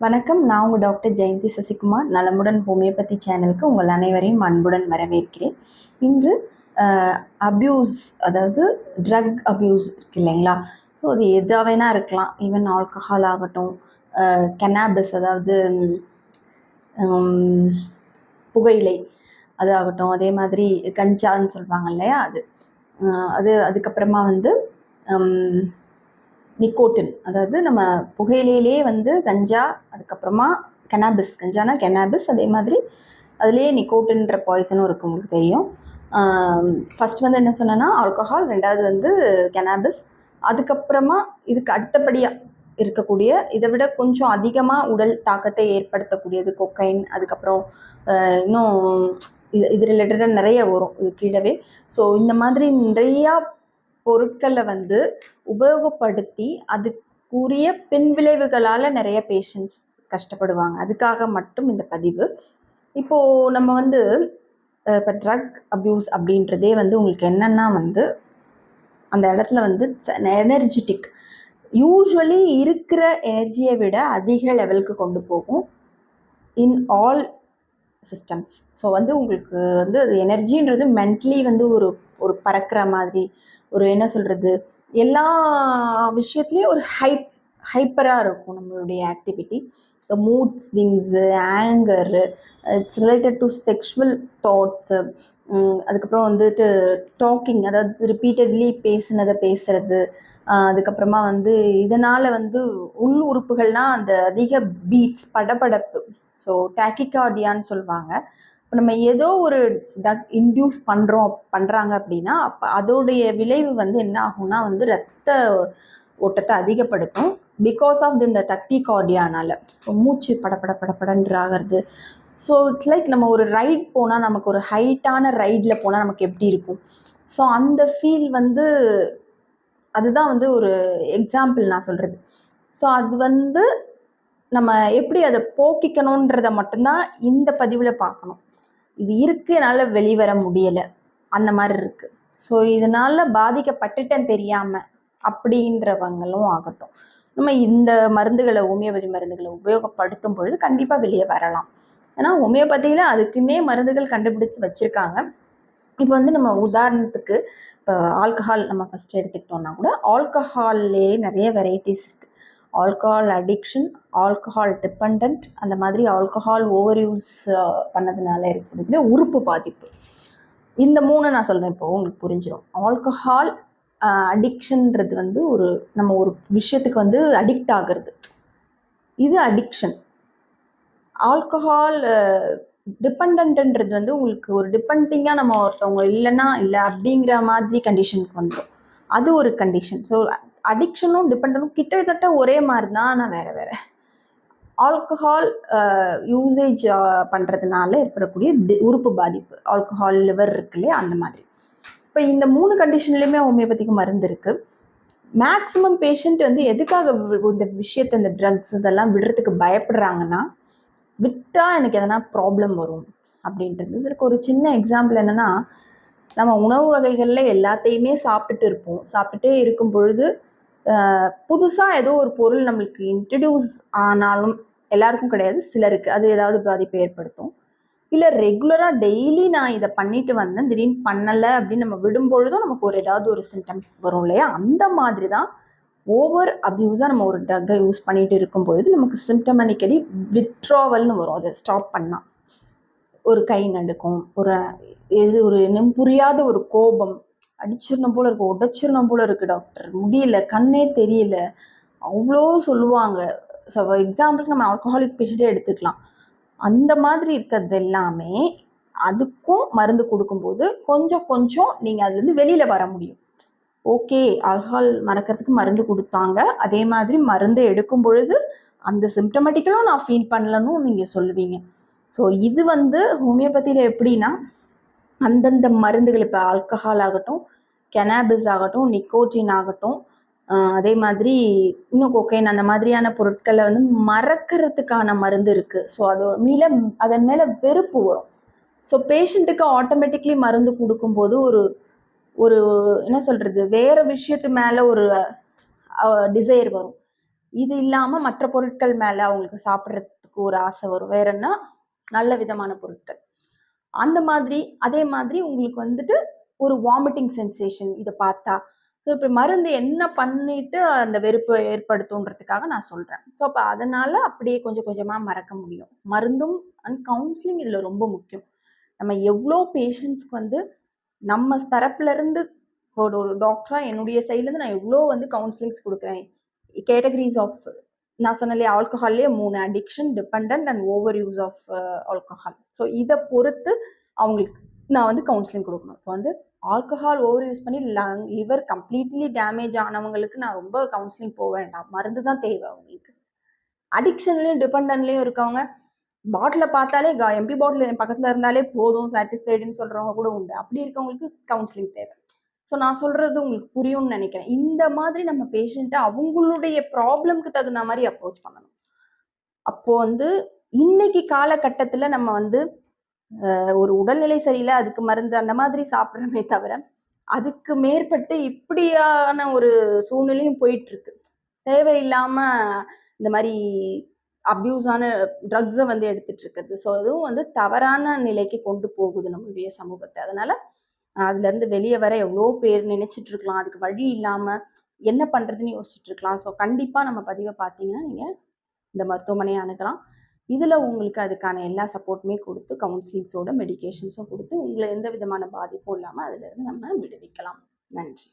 வணக்கம் நான் உங்கள் டாக்டர் ஜெயந்தி சசிகுமார். நலமுடன் ஹோமியோபதி சேனலுக்கு உங்கள் அனைவரையும் அன்புடன் வரவேற்கிறேன். இன்று அப்யூஸ் அதாவது ட்ரக் அப்யூஸ் இருக்கு இல்லைங்களா? ஸோ அது எதாக வேணால் இருக்கலாம். ஈவன் ஆல்கஹால் ஆகட்டும் கெனாபிஸ் அதாவது புகையிலை அது ஆகட்டும் அதே மாதிரி கஞ்சான்னு சொல்லுவாங்க இல்லையா அது. அது அதுக்கப்புறமா வந்து நிக்கோட்டின். அதாவது நம்ம புகையிலேயே வந்து கஞ்சா அதுக்கப்புறமா கெனாபிஸ் கஞ்சானா கெனாபிஸ் அதே மாதிரி அதுலேயே நிக்கோட்டின்ற பாய்சனும் இருக்குது உங்களுக்கு தெரியும். ஃபஸ்ட் வந்து என்ன சொன்னேன்னா ஆல்கஹால் ரெண்டாவது வந்து கெனாபிஸ் அதுக்கப்புறமா இதுக்கு அடுத்தபடியாக இருக்கக்கூடிய இதை விட கொஞ்சம் அதிகமாக உடல் தாக்கத்தை ஏற்படுத்தக்கூடியது கொக்கைன் அதுக்கப்புறம் இன்னும் இது இது ரிலேட்டடாக நிறைய வரும் இது கீழவே. ஸோ இந்த மாதிரி நிறையா பொருட்களை வந்து உபயோகப்படுத்தி அதுக்குரிய பின்விளைவுகளால் நிறைய பேஷண்ட்ஸ் கஷ்டப்படுவாங்க. அதுக்காக மட்டும் இந்த பதிவு. இப்போது நம்ம வந்து இப்போ ட்ரக் அப்யூஸ் அப்படின்றதே வந்து உங்களுக்கு என்னென்னா வந்து அந்த இடத்துல வந்து எனர்ஜெட்டிக் யூஸ்வலி இருக்கிற எனர்ஜியை விட அதிக லெவலுக்கு கொண்டு போகும். இன் ஆல் சிஸ்டம்ஸ் ஸோ வந்து உங்களுக்கு வந்து அது எனர்ஜின்றது மென்டலி வந்து ஒரு ஒரு பறக்கிற மாதிரி ஒரு என்ன சொல்கிறது எல்லா விஷயத்துலேயும் ஒரு ஹைப் ஹைப்பராக இருக்கும் நம்மளுடைய activity the mood swings anger it's related to sexual thoughts அதுக்கப்புறம் வந்துட்டு டாக்கிங் அதாவது ரிப்பீட்டட்லி பேசுனதை பேசுறது அதுக்கப்புறமா வந்து இதனால் வந்து உள் உறுப்புகள்னால் அந்த அதிக பீட்ஸ் படபடப்பு ஸோ டாக்கிகார்டியான்னு சொல்லுவாங்க. இப்போ நம்ம ஏதோ ஒரு டக் இன்டியூஸ் பண்ணுறோம் பண்ணுறாங்க அப்படின்னா அப்போ அதோடைய விளைவு வந்து என்ன ஆகும்னா வந்து ரத்த ஓட்டத்தை அதிகப்படுத்தும். பிகாஸ் ஆஃப் இந்த தட்டி கார்டியானால் மூச்சு படபட படபடன்ற ஆகிறது. ஸோ இட்ஸ் லைக் நம்ம ஒரு ரைட் போனால் நமக்கு ஒரு ஹைட்டான ரைடில் போனால் நமக்கு எப்படி இருக்கும்? ஸோ அந்த ஃபீல் வந்து அதுதான் வந்து ஒரு எக்ஸாம்பிள் நான் சொல்கிறது ஸோ அது வந்து நம்ம எப்படி அதை போக்கிக்கணுன்றத மட்டும்தான் இந்த பதிவில் பார்க்கணும். இது இருக்கு என்னால் வெளிவர முடியலை. அந்த மாதிரி இருக்குது ஸோ இதனால் பாதிக்கப்பட்டுட்டேன் தெரியாமல் அப்படின்றவங்களும் ஆகட்டும். நம்ம இந்த மருந்துகளை ஹோமியோபதி மருந்துகளை உபயோகப்படுத்தும் பொழுது கண்டிப்பாக வெளியே வரலாம். ஏன்னா ஹோமியோபதியில் அதுக்குன்னே மருந்துகள் கண்டுபிடிச்சு வச்சுருக்காங்க. இப்போ வந்து நம்ம உதாரணத்துக்கு இப்போ ஆல்கஹால் நம்ம ஃபஸ்ட்டு எடுத்துக்கிட்டோம்னா கூட ஆல்கஹால்லே நிறைய வெரைட்டிஸ் இருக்குது ஆல்கஹால் அடிக்ஷன் ஆல்கஹால் டிபெண்ட் அந்த மாதிரி ஆல்கஹால் ஓவர் யூஸ் பண்ணதுனால ஏற்படக்கூடிய உறுப்பு பாதிப்பு. இந்த மூணு நான் சொல்கிறேன் இப்போ உங்களுக்கு புரிஞ்சிடும் ஆல்கஹால் அடிக்ஷன்றது வந்து ஒரு நம்ம ஒரு விஷயத்துக்கு வந்து அடிக்ட் ஆகிறது. இது அடிக்ஷன் ஆல்கஹால் டிபெண்ட்ன்றது வந்து உங்களுக்கு ஒரு டிபெண்டிங்காக நம்ம ஒருத்தவங்க இல்லைன்னா இல்லை அப்படிங்கிற மாதிரி கண்டிஷனுக்கு வந்துடும் அது ஒரு கண்டிஷன் ஸோ அடிக்ஷனும் டிபெண்டனும் கிட்டத்தட்ட ஒரே மாதிரி தான் ஆனால் வேறு. வேறு ஆல்கஹால் யூசேஜ் பண்ணுறதுனால ஏற்படக்கூடிய டி- உறுப்பு பாதிப்பு. ஆல்கஹால் லிவர் இருக்கு இல்லையா? அந்த மாதிரி. இப்போ இந்த மூணு கண்டிஷன்லையுமே ஹோமியோபதிக்கு மருந்து இருக்குது மேக்ஸிமம் பேஷண்ட் வந்து எதுக்காக இந்த விஷயத்தை இந்த ட்ரக்ஸ் இதெல்லாம் விடுறதுக்கு பயப்படுறாங்கன்னா விட்டால் எனக்கு எதனா ப்ராப்ளம் வரும் அப்படின்றது. இதற்கு ஒரு சின்ன எக்ஸாம்பிள் என்னென்னா நம்ம உணவு வகைகளில் எல்லாத்தையுமே சாப்பிட்டுட்டு இருப்போம். சாப்பிட்டுட்டே இருக்கும் பொழுது புதுசாக ஏதோ ஒரு பொருள் நம்மளுக்கு இன்ட்ரடியூஸ் ஆனாலும் எல்லாருக்கும் கிடையாது. சிலருக்கு அது ஏதாவது பாதிப்பை ஏற்படுத்தும். இல்லை ரெகுலராக டெய்லி நான் இதை பண்ணிட்டு வந்தேன். திடீர்னு பண்ணலை அப்படின்னு நம்ம விடும்பொழுதும் நமக்கு ஒரு ஏதாவது ஒரு சிம்டம் வரும் இல்லையா? அந்த மாதிரி தான் ஓவர் அப்யூஸாக நம்ம ஒரு ட்ரக்கை யூஸ் பண்ணிட்டு இருக்கும் பொழுது நமக்கு சிம்டம் அடிக்கடி வித்ட்ராவல்னு வரும். அதை ஸ்டாப் பண்ணால் ஒரு கை நடுக்கும். ஒரு எது ஒரு புரியாத ஒரு கோபம் அடிச்சிடணும் போல இருக்கு உடைச்சிடணும் போல இருக்கு டாக்டர் முடியல கண்ணே தெரியல. அவ்வளோ சொல்லுவாங்க. ஸோ எக்ஸாம்பிளுக்கு நம்ம ஆல்கஹாலிக் பேஷண்ட்டே எடுத்துக்கலாம். அந்த மாதிரி இருக்கிறது எல்லாமே அதுக்கும் மருந்து கொடுக்கும்போது கொஞ்சம் கொஞ்சம் நீங்கள் அதுலேருந்து வெளியில் வர முடியும். ஓகே ஆல்கஹால் மறக்கிறதுக்கு மருந்து கொடுத்தாங்க. அதே மாதிரி மருந்து எடுக்கும் பொழுது அந்த சிம்டமேட்டிக்கலும் நான் ஃபீல் பண்ணலன்னு நீங்கள் சொல்லுவீங்க. ஸோ இது வந்து ஹோமியோபதியில் எப்படின்னா அந்தந்த மருந்துகள் இப்போ ஆல்கஹால் ஆகட்டும் கெனாபிஸ் ஆகட்டும் நிக்கோட்டின் ஆகட்டும் அதே மாதிரி இன்னும் கொக்கைன் அந்த மாதிரியான பொருட்களை வந்து மறக்கிறதுக்கான மருந்து இருக்குது ஸோ அது மேலே அதன் மேலே வெறுப்பு வரும். ஸோ பேஷண்ட்டுக்கு ஆட்டோமேட்டிக்லி மருந்து கொடுக்கும்போது ஒரு ஒரு என்ன சொல்கிறது வேறு விஷயத்து மேலே ஒரு டிசைர் வரும். இது இல்லாமல் மற்ற பொருட்கள் மேலே அவங்களுக்கு சாப்பிட்றதுக்கு ஒரு ஆசை வரும். வேற என்ன? நல்ல விதமான பொருட்கள். அந்த மாதிரி அதே மாதிரி உங்களுக்கு வந்துட்டு ஒரு வாமிட்டிங் சென்சேஷன் இதை பார்த்தா. ஸோ இப்போ மருந்து என்ன பண்ணிட்டு அந்த வெறுப்பை ஏற்படுத்துன்றதுக்காக நான் சொல்கிறேன் ஸோ அப்போ அதனால அப்படியே கொஞ்சம் கொஞ்சமாக மறக்க முடியும். மருந்தும் அண்ட் கவுன்சிலிங் இதில் ரொம்ப முக்கியம். நம்ம எவ்வளோ பேஷண்ட்ஸ்க்கு வந்து நம்ம தரப்புலேருந்து ஒரு ஒரு டாக்டராக என்னுடைய சைட்லேருந்து நான் எவ்வளோ வந்து கவுன்சிலிங்ஸ் கொடுக்குறேன். கேட்டகரிஸ் ஆஃப் நான் சொன்னலையே ஆல்கஹால்லேயே மூணு addiction depend and over use of alcohol so இதை பொறுத்து அவங்களுக்கு நான் வந்து கவுன்சிலிங் கொடுக்கணும். இப்போ வந்து ஆல்கஹால் ஓவர் யூஸ் பண்ணி லங் லிவர் கம்ப்ளீட்லி டேமேஜ் ஆனவங்களுக்கு நான் ரொம்ப கவுன்சிலிங் போக வேண்டாம். மருந்து தான் தேவை அவங்களுக்கு. அடிக்ஷன்லேயும் டிபெண்ட்லேயும் இருக்கவங்க பாட்டிலை பார்த்தாலே எம்பி பாட்டில் என் பக்கத்தில் இருந்தாலே போதும் சாட்டிஸ்ஃபைடுன்னு சொல்கிறவங்க கூட உண்டு. அப்படி இருக்கவங்களுக்கு கவுன்சிலிங் தேவை. ஸோ நான் சொல்கிறது உங்களுக்கு புரியும்னு நினைக்கிறேன். இந்த மாதிரி நம்ம பேஷண்ட்டை அவங்களுடைய ப்ராப்ளம்க்கு தகுந்த மாதிரி அப்ரோச் பண்ணணும். அப்போ வந்து இன்னைக்கு காலகட்டத்தில் நம்ம வந்து ஒரு உடல்நிலை சரியில்லை அதுக்கு மருந்து அந்த மாதிரி சாப்பிட்றோமே தவிர அதுக்கு மேற்பட்டு இப்படியான ஒரு சூழ்நிலையும் போயிட்டு இருக்கு தேவையில்லாம இந்த மாதிரி அப்யூஸான ட்ரக்ஸை வந்து எடுத்துட்டு இருக்கிறது ஸோ அதுவும் வந்து தவறான நிலைக்கு கொண்டு போகுது நம்மளுடைய சமூகத்தை. அதனால அதுலேருந்து வெளியே வர எவ்வளோ பேர் நினைச்சிட்டு இருக்கலாம் அதுக்கு வழி இல்லாமல் என்ன பண்ணுறதுன்னு யோசிச்சுட்டு இருக்கலாம் ஸோ கண்டிப்பாக நம்ம பதிவை பார்த்தீங்கன்னா நீங்கள் இந்த மருத்துவமனையை அணுகலாம். இதில் உங்களுக்கு அதுக்கான எல்லா சப்போர்ட்டுமே கொடுத்து கவுன்சிலிங்ஸோட மெடிகேஷன்ஸும் கொடுத்து உங்களை எந்த விதமான பாதிப்பும் இல்லாமல் அதுல இருந்து நம்ம விடுவிக்கலாம். நன்றி.